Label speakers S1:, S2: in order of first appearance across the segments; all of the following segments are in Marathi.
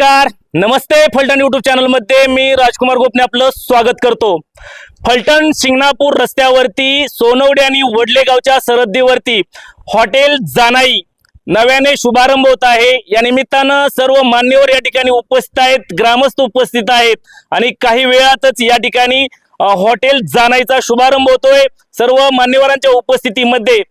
S1: नमस्कार. नमस्ते फलटण युट्यूब चॅनलमध्ये मी राजकुमार गोपने आपलं स्वागत करतो. फलटण शिंगणापूर रस्त्यावरती सोनवडे आणि वडले गावच्या सरहद्दीवरती हॉटेल जानाई नव्याने शुभारंभ होत आहे. या निमित्तानं सर्व मान्यवर या ठिकाणी उपस्थित आहेत ग्रामस्थ उपस्थित आहेत आणि काही वेळातच या ठिकाणी हॉटेल जानाईचा शुभारंभ होतोय. सर्व मान्यवरांच्या उपस्थितीमध्ये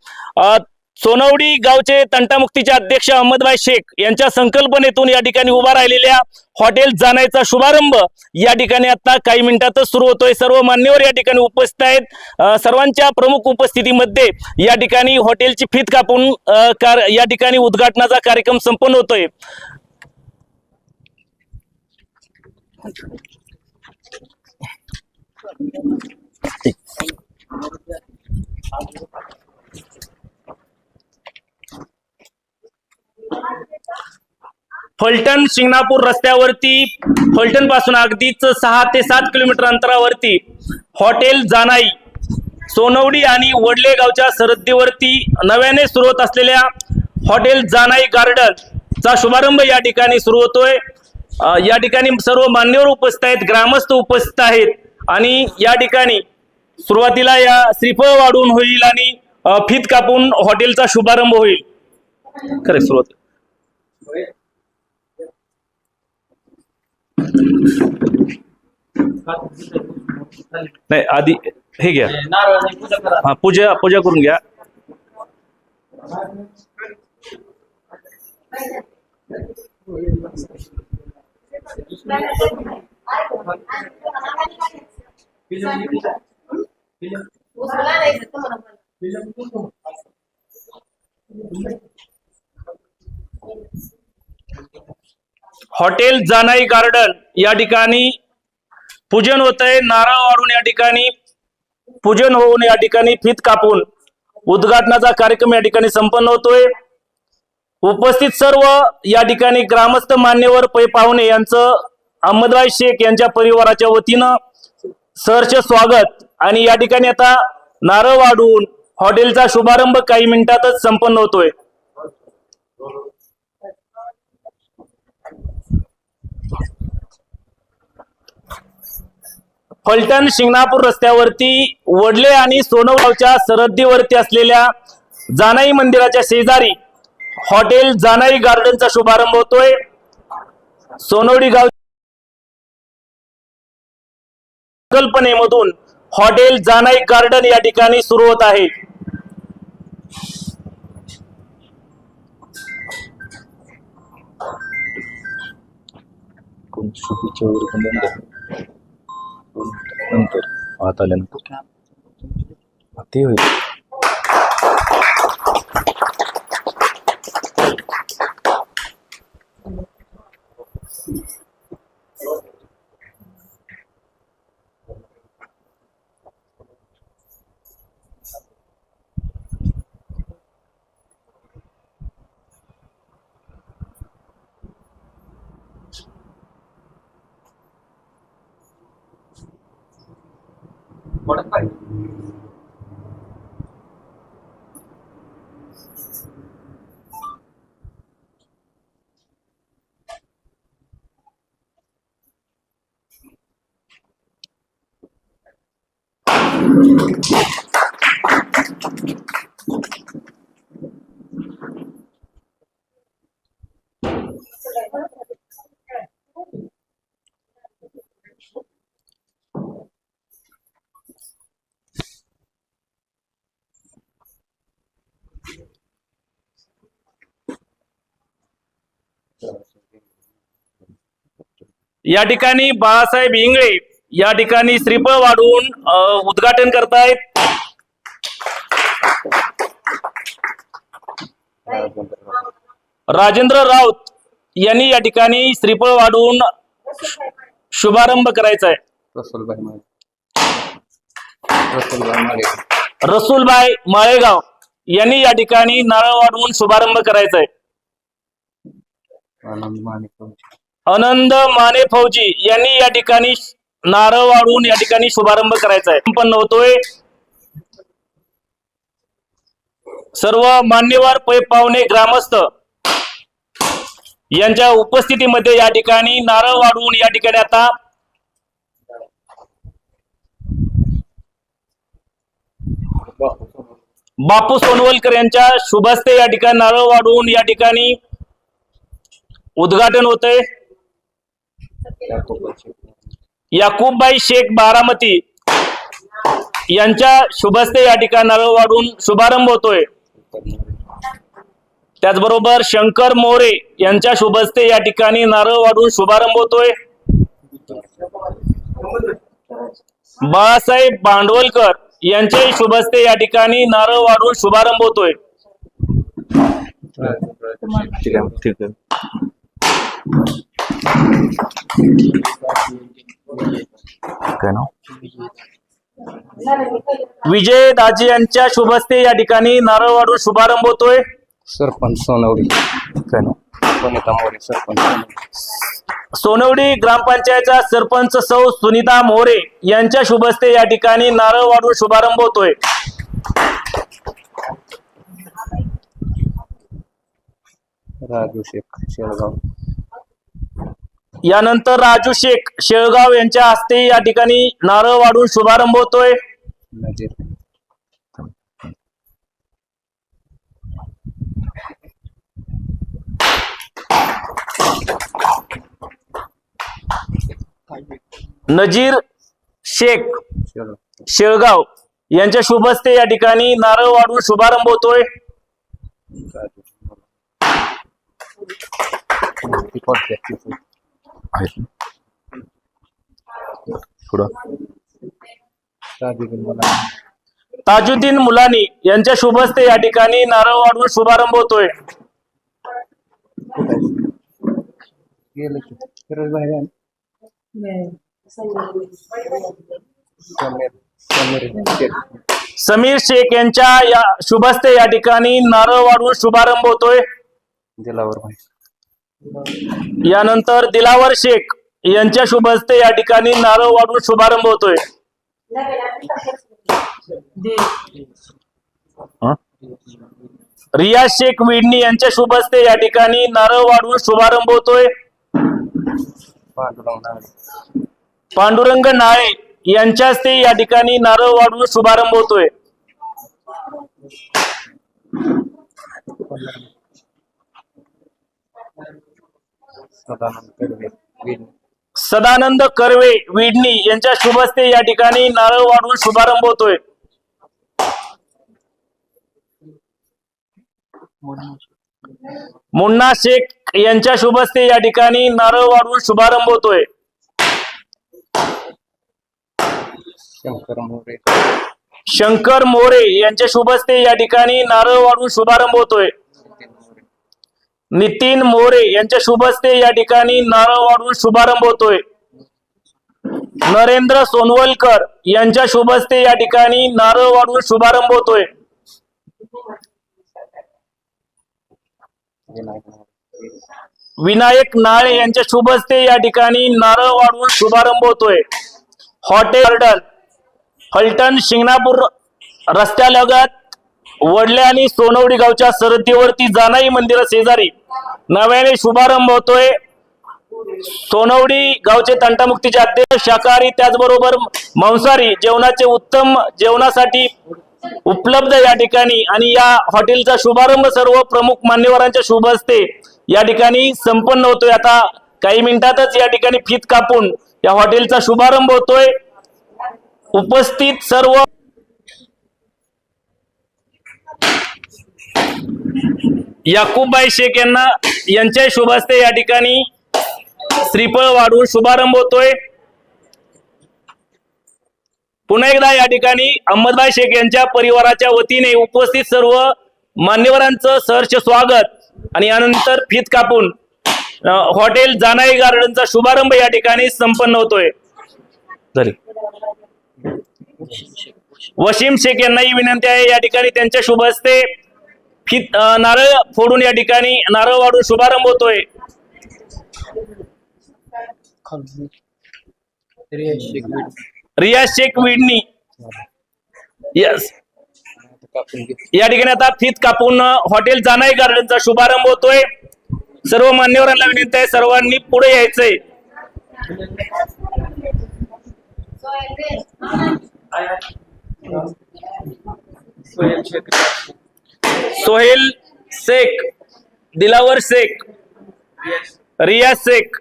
S1: सोनवडी गावचे तंटामुक्तीचे अध्यक्ष अहमदभाई शेख यांच्या संकल्पनेतून या ठिकाणी उभा राहिलेल्या हॉटेल जाण्याचा शुभारंभ या ठिकाणी आता काही मिनिटातच सुरू होतोय. सर्व मान्यवर या ठिकाणी उपस्थित आहेत. सर्वांच्या प्रमुख उपस्थितीमध्ये या ठिकाणी हॉटेलची फीत कापून कार- या ठिकाणी उद्घाटनाचा कार्यक्रम संपन्न होतोय. फलटण शिंगणापूर रस्त्यावरती फलटणपासून अगदीच सहा ते सात किलोमीटर अंतरावरती हॉटेल जानाई सोनवडी आणि वडले गावच्या सरहद्दीवरती नव्याने सुरू होत असलेल्या हॉटेल जानाई गार्डन चा शुभारंभ या ठिकाणी सुरू होतोय. या ठिकाणी सर्व मान्यवर उपस्थित आहेत ग्रामस्थ उपस्थित आहेत आणि या ठिकाणी सुरुवातीला या श्रीफळ वाढून होईल आणि फित फीत कापून हॉटेलचा शुभारंभ होईल. खरे सुरुवात नाही आधी हे घ्या. हा पूजा पूजा करून घ्या. हॉटेल जानाई गार्डन या ठिकाणी पूजन होत आहे नारळ वाढून या ठिकाणी पूजन होऊन या ठिकाणी फीत कापून उद्घाटनाचा कार्यक्रम या ठिकाणी संपन्न होतोय. उपस्थित सर्व या ठिकाणी ग्रामस्थ मान्यवर पै पाहुणे यांचं अहमदभाई शेख यांच्या परिवाराच्या वतीनं सहर्ष स्वागत. आणि या ठिकाणी आता नारळ वाढून हॉटेलचा शुभारंभ काही मिनिटातच संपन्न होतोय. फलटण शिंगणापूर रस्त्यावरती वडले आणि सोनगावच्या सरहद्दीवरती असलेल्या जानाई मंदिराच्या शेजारी हॉटेल जानाई गार्डनचा शुभारंभ होतोय. सोनवडी गाव कल्पनेमधून हॉटेल जानाई गार्डन या ठिकाणी सुरू होत आहे.
S2: कोण नंतर नंतर आत आल्यानंतर हा, ते होईल হয়
S1: या ठिकाणी बाळासाहेब इंगळे या ठिकाणी श्रीफळ वाढवून उद्घाटन करतायत. राजेंद्र राऊत यांनी या ठिकाणी श्रीफळ वाढवून शुभारंभ करायचा आहे
S2: रसूलबाई
S1: माळेगाव यांनी या ठिकाणी नारळ वाढवून शुभारंभ करायचा आहे
S2: आनंद
S1: माने फौजी यांनी या ठिकाणी नारळ वाढवून या ठिकाणी शुभारंभ करायचा आहे. संपन्न होतोय. सर्व मान्यवर पै पाहुणे ग्रामस्थ यांच्या उपस्थितीमध्ये या ठिकाणी नारळ वाढवून या ठिकाणी आता बापू सोनवलकर यांच्या शुभस्ते या ठिकाणी नारळ वाढवून या ठिकाणी उद्घाटन होतंय. याकूबबाई शेख बारामती यांच्या शुभस्ते या ठिकाणी नारळ वाढून शुभारंभ होतोय. त्याचबरोबर शंकर मोरे यांच्या शुभस्ते या ठिकाणी नारळ वाढून शुभारंभ होतोय. बाळासाहेब भांडवलकर यांच्याही शुभस्ते या ठिकाणी नारळ वाढून शुभारंभ होतोय.
S2: ठीक आहे. काय नाव?
S1: विजय दाजी यांच्या शुभस्ते या ठिकाणी नारळ वाढवून शुभारंभ होतोय.
S2: सरपंच सोनवडी. काय नाव? सोनवडी.
S1: ग्रामपंचायतच्या सरपंच सौ सुनीता मोरे यांच्या शुभस्ते या ठिकाणी नारळ वाढवून शुभारंभ होतोय.
S2: राजू शेख शेळगाव
S1: यानंतर राजू शेख शेळगाव यांच्या हस्ते या ठिकाणी नारळ वाढून शुभारंभ होतोय.
S2: नजीर
S1: शेख
S2: शेळगाव
S1: यांच्या शुभस्ते या ठिकाणी नारळ वाढून शुभारंभ होतोय.
S2: राजू ती podcast ची आहे. पुढं. राजू मला
S1: ताजुद्दीन मुलानी यांच्या शुभस्ते या ठिकाणी नारळ वाढवून शुभारंभ होतोय.
S2: समीर. शेख.
S1: समीर शेख यांच्या या शुभस्ते या ठिकाणी नारळ वाढवून शुभारंभ होतोय.
S2: दिलावर भाई.
S1: यानंतर दिलावर शेख यांच्या शुभस्ते या ठिकाणी नारळ वाढून शुभारंभ होतोय.
S2: रिया
S1: रियाज शेख विडणी यांच्या शुभस्ते या ठिकाणी नारळ वाढवून शुभारंभ होतोय.
S2: पांडुरंग नाळे.
S1: पांडुरंग नाळे यांच्या हस्ते या ठिकाणी नारळ वाढवून शुभारंभ होतोय.
S2: सदानंद
S1: कर्वे विडणी यांच्या शुभस्ते या ठिकाणी नारळ वाढवून शुभारंभ होतोय. मुन्ना शेख यांच्या शुभस्ते या ठिकाणी नारळ वाढवून शुभारंभ होतोय.
S2: शंकर मोरे.
S1: शंकर मोरे यांच्या शुभस्ते या ठिकाणी नारळ वाढवून शुभारंभ होतोय.
S2: नितीन मोरे
S1: यांच्या शुभ यांच्या शुभस्ते या ठिकाणी नारळ वाढवून शुभारंभ होतोय नरेंद्र सोनवलकर यांच्या शुभस्ते या ठिकाणी नारळ वाढवून शुभारंभ होतोय
S2: विनायक
S1: नाळे यांच्या शुभस्ते या ठिकाणी नारळ वाढवून शुभारंभ होतोय हॉटेल गार्डन फलटण शिंगणापूर रस्त्यालगत वडले आणि सोनवडी गावच्या सरहद्दीवरती जानाई मंदिरा शेजारी नव्याने शुभारंभ होतोय. सोनवडी गावचे तंटामुक्तीचे अध्यक्ष शाकाहारी त्याचबरोबर मांसाहारी जेवणाचे उत्तम जेवणासाठी उपलब्ध या ठिकाणी आणि या हॉटेलचा शुभारंभ सर्व प्रमुख मान्यवरांच्या शुभ हस्ते या ठिकाणी संपन्न होतोय. आता काही मिनिटातच या ठिकाणी फीत कापून या हॉटेलचा शुभारंभ होतोय. उपस्थित सर्व याकूबबाई शेख यांना यांच्या शुभ हस्ते या ठिकाणी श्रीफळ वाढवून शुभारंभ होतोय. पुन्हा एकदा या ठिकाणी अहमदबाई शेख यांच्या परिवाराच्या वतीने उपस्थित सर्व मान्यवरांचं सहर्ष स्वागत. आणि यानंतर फीत कापून हॉटेल जानाई गार्डनचा शुभारंभ या ठिकाणी संपन्न होतोय. वशीम शेख यांनाही विनंती आहे या ठिकाणी त्यांच्या शुभ हस्ते फीत नारळ फोडून या ठिकाणी नारळ वाढून शुभारंभ होतोय.
S2: रियाज शेख
S1: विडणी. यस या ठिकाणी आता फीत कापून हॉटेल जानाई गार्डनचा शुभारंभ होतोय. सर्व मान्यवरांना विनंती आहे सर्वांनी पुढे यायचंय. सोहेल शेख दिलावर शेख रिया शेख.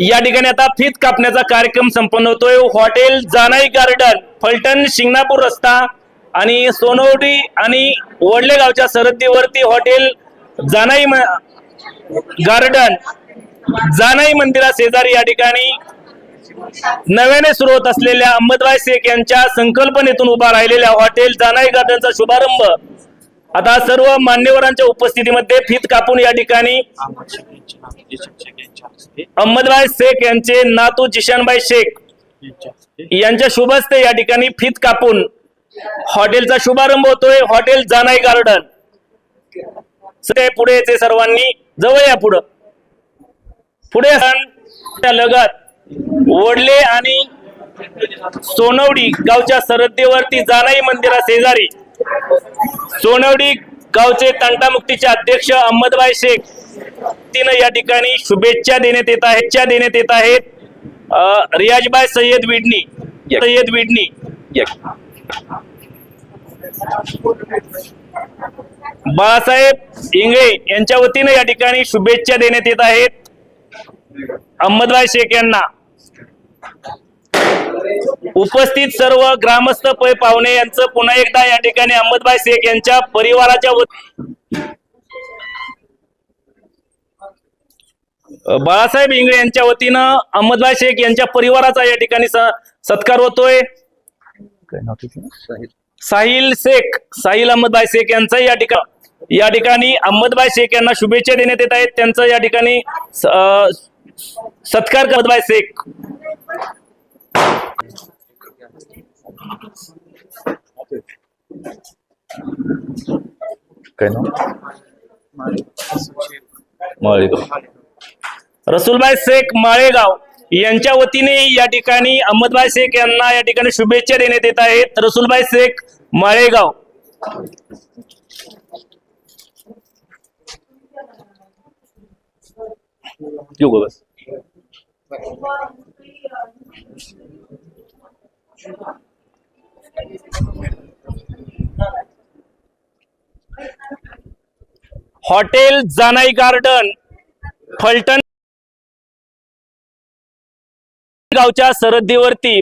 S1: या ठिकाणी आता फीत कापण्याचा कार्यक्रम संपन्न होतोय. हॉटेल जानाई गार्डन फलटण शिंगणापूर रस्ता आणि सोनवटी आणि वडले गावच्या सरहद्दीवरती हॉटेल जानाई गार्डन जानाई मंदिरा शेजारी या ठिकाणी नव्याने सुरू होत असलेल्या अहमदबाई शेख यांच्या संकल्पनेतून उभा राहिलेल्या हॉटेल जानाई गार्डनचा शुभारंभ. आता सर्व मान्यवरांच्या उपस्थितीमध्ये फीत कापून या ठिकाणी अहमदबाई शेख यांचे नातू जिशानबाई शेख यांच्या शुभस्ते या ठिकाणी फीत कापून हॉटेलचा शुभारंभ होतोय. Hotel Janai garden. पुढे येते सर्वांनी. जवळ या पुढं. पुढे त्या लगत. वडले आणि सोनवडी गावच्या सरहद्दीवरती जानाई मंदिरा शेजारी. सोनवडी गावचे तंटामुक्तीचे अध्यक्ष अहमदबाई शेख तिनं या ठिकाणी शुभेच्छा देण्यात येत आहेत देण्यात येत आहेत. रियाजबाय रियाजबाई सय्यद विडणी सय्यद विडणी. बाळासाहेब इंगळे यांच्या वतीनं या ठिकाणी शुभेच्छा देण्यात येत आहेत. अहमदबाई शेख यांना. उपस्थित सर्व ग्रामस्थ पै पाहुणे यांचं पुन्हा एकदा या ठिकाणी अहमदबाई शेख यांच्या परिवाराच्या बाळासाहेब इंगळे यांच्या वतीनं अहमदबाई शेख यांच्या परिवाराचा या ठिकाणी सत्कार होतोय?
S2: साहिल.
S1: शेख साहिल अहमदबाई शेख यांचा या ठिकाणी या ठिकाणी अहमदबाई शेख यांना शुभेच्छा देण्यात येत आहेत त्यांचं या ठिकाणी सत्कार करत बाय शेख
S2: काय नाव? माळेगाव.
S1: रसुलबाई शेख माळेगाव यांच्या वतीने या ठिकाणी अहमदबाई शेख यांना या ठिकाणी शुभेच्छा देण्यात येत आहेत. रसुलबाई शेख माळेगाव.
S2: बस?
S1: हॉटेल जानाई गार्डन फलटण गावच्या सरहद्दीवरती.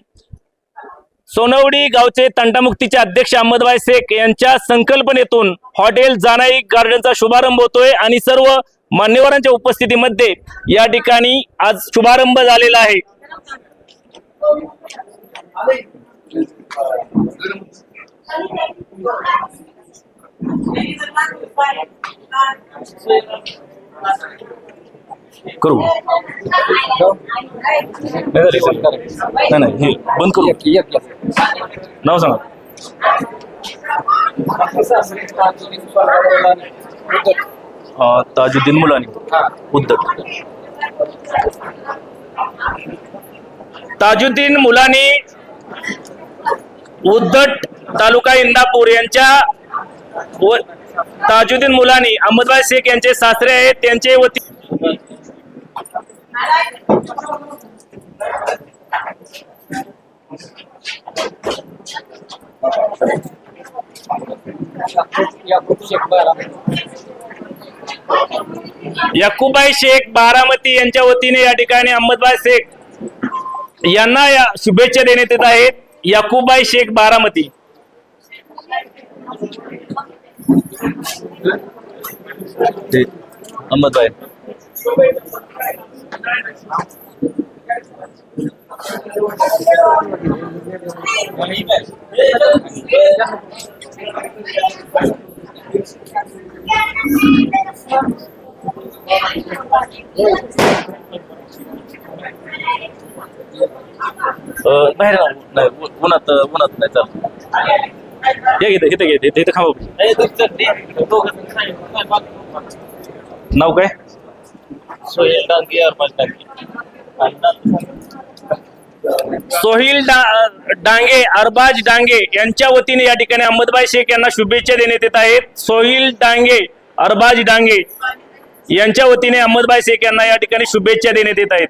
S1: सोनवडी गावचे तंटामुक्तीचे अध्यक्ष अहमदबाई शेख यांच्या संकल्पनेतून हॉटेल जानाई गार्डनचा शुभारंभ होतोय आणि सर्व मान्यवरांच्या उपस्थितीमध्ये या ठिकाणी आज शुभारंभ झालेला आहे.
S2: करू. नाही नाही हे बंद करू. नाव सांगा. ताजुद्दीन मुलानी. उद्धट
S1: ताजुद्दीन मुलानी उद्धट तालुका इंदापूर यांच्या व ताजुद्दीन मुलानी अहमदबाई शेख यांचे सासरे आहेत त्यांचे वती यक्कुबाई शेख बारामती यांच्या वतीने या ठिकाणी अहमदबाई शेख यांना या शुभेच्छा देण्यात येत आहेत. याकुबाई शेख बारामती.
S2: अहमदबाई. बाहेर नाही उन्हात उन्हात नाही चालत. या इथं इथं घे इथं खावा नाव काय?
S1: सोहिल डा- डांगे अरबाज डांगे यांच्या वतीने या ठिकाणी अहमदबाई शेख यांना शुभेच्छा देण्यात येत आहेत. सोहिल डांगे अरबाज डांगे यांच्या वतीने अहमदबाई शेख यांना या ठिकाणी शुभेच्छा देण्यात येत आहेत.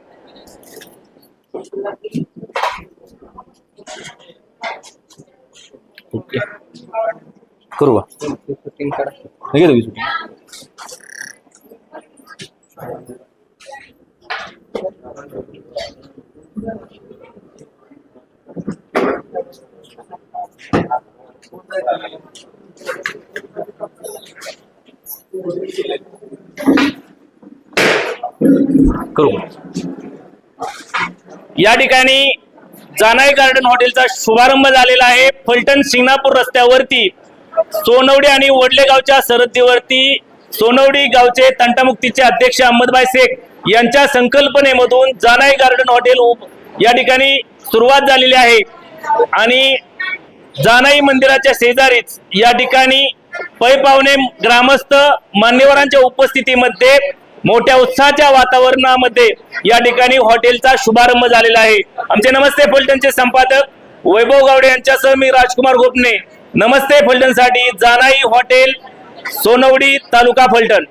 S2: ओके करू का हे घे तुम्ही. करू का?
S1: या ठिकाणी जानाई गार्डन हॉटेलचा शुभारंभ झालेला आहे. फलटण शिंगणापूर रस्त्यावरती सोनवडी आणि वडलेगावच्या सरहद्दीवरती सोनवडी गावचे तंटामुक्तीचे अध्यक्ष अहमदबाई शेख यांच्या संकल्पनेमधून जानाई गार्डन हॉटेल उप- या ठिकाणी सुरुवात झालेली आहे. आणि जानाई मंदिराच्या शेजारीच या ठिकाणी पै पाहुणे ग्रामस्थ मान्यवरांच्या उपस्थितीमध्ये मोठ्या उत्साहाच्या वातावरणामध्ये या ठिकाणी हॉटेलचा शुभारंभ झालेला आहे. आमचे नमस्ते फलटणचे संपादक वैभव गावडे यांच्यासह मी राजकुमार गोपने. नमस्ते फलटणसाठी. जानाई हॉटेल सोनवडी तालुका फलटण.